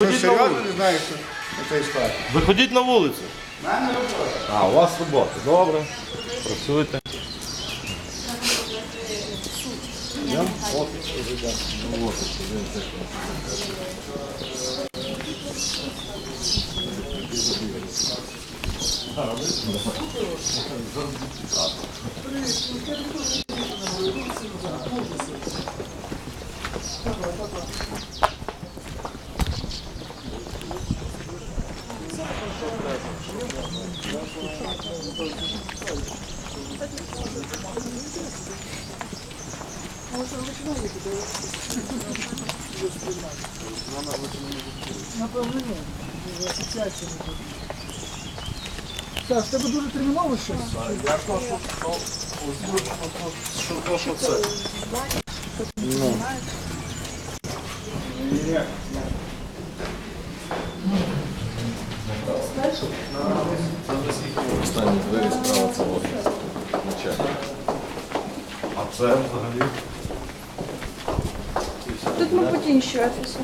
Виходіть на серйозно вулицю. не знаєш, що це історія? Виходіть на вулицю. Мене робота. А, у вас робота. Добре. Працюйте. Йдемо? Офіс вже. Ну, офіс, він теж. Напевно, ні. Вже асоціація не буде. Так, в тебе дуже терміново щось. Останні двері справа це офіс. Начальник. А це взагалі Тут, мабуть, інші офіси.